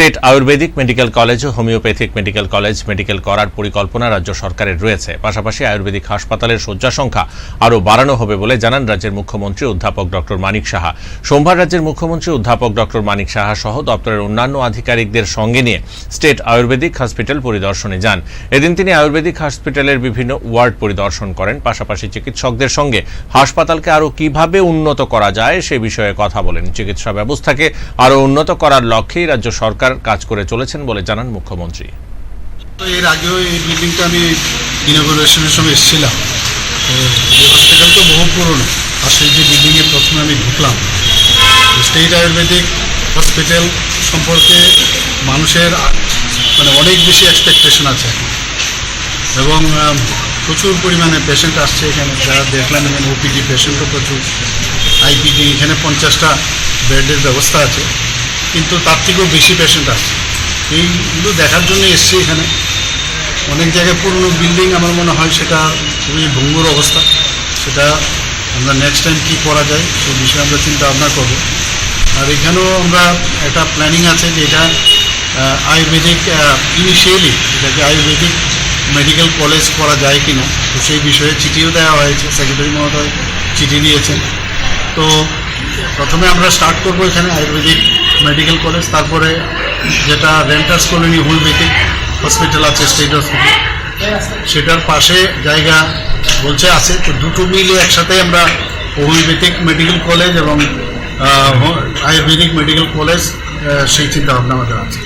State Ayurvedic medical college ও homeopathic medical college medical করার পরিকল্পনা রাজ্য সরকারের রয়েছে। পাশাপাশি আয়ুর্বেদিক হাসপাতালের শয্যা সংখ্যা আরও বাড়ানো হবে বলে জানান রাজ্যের মুখ্যমন্ত্রী অধ্যাপক ডক্টর মানিক সাহা। সোমবার রাজ্যের মুখ্যমন্ত্রী অধ্যাপক ডক্টর মানিক সাহা সহ দপ্তরের অন্যান্য আধিকারিকদের সঙ্গে নিয়ে স্টেট আয়ুর্বেদিক হসপিটাল পরিদর্শনে যান। এদিন তিনি আয়ুর্বেদিক হসপিটালের বিভিন্ন ওয়ার্ড পরিদর্শন করেন। পাশাপাশি চিকিৎসকদের সঙ্গে হাসপাতালকে আরও কীভাবে উন্নত করা যায় সে বিষয়ে কথা বলেন। চিকিৎসা ব্যবস্থাকে আরও উন্নত করার লক্ষ্যেই রাজ্য সরকার কাজ করে চলেছেন বলে জানান মুখ্যমন্ত্রী। তো এর আগেও এই বিল্ডিংটা আমি ইনগুরেশনের সময় এসেছিলাম। এই হসপিটাল তো বহু পুরনো। আর সেই যে বিল্ডিংয়ে প্রথমে আমি ঢুকলাম স্টেট আয়ুর্বেদিক হসপিটাল সম্পর্কে মানুষের মানে অনেক বেশি এক্সপেকটেশন আছে এবং প্রচুর পরিমাণে পেশেন্ট আসছে এখানে। যারা দেখলাম এখানে ওপিডি পেশেন্টও প্রচুর। আইপিডি এখানে পঞ্চাশটা বেডের ব্যবস্থা আছে। কিন্তু তার থেকেও বেশি পেশেন্ট আসছে এইগুলো দেখার জন্য এসছি এখানে। অনেক জায়গায় পুরনো বিল্ডিং আমার মনে হয় সেটা খুবই ভঙ্গুর অবস্থা। সেটা আমরা নেক্সট টাইম কী করা যায় সেই বিষয়ে আমরা চিন্তা ভাবনা করব। আর এখানেও আমরা একটা প্ল্যানিং আছে যে এটা আয়ুর্বেদিক ইনিশিয়ালি এটাকে আয়ুর্বেদিক মেডিকেল কলেজ করা যায় কিনা, তো সেই বিষয়ে চিঠিও দেওয়া হয়েছে। সেক্রেটারি মহোদয় চিঠি দিয়েছেন। তো প্রথমে আমরা স্টার্ট করব এখানে আয়ুর্বেদিক মেডিকেল কলেজ তারপরে যেটা রেন্টার্স কলোনি হোমিওপ্যাথিক হসপিটাল আছে স্টেট হসপিটাল সেটার পাশে জায়গা বলছে আছে, তো দুটো মিলে একসাথে আমরা হোমিওপ্যাথিক মেডিকেল কলেজ এবং আয়ুর্বেদিক মেডিকেল কলেজ সেই চিন্তাভাবনা আমাদের আছে।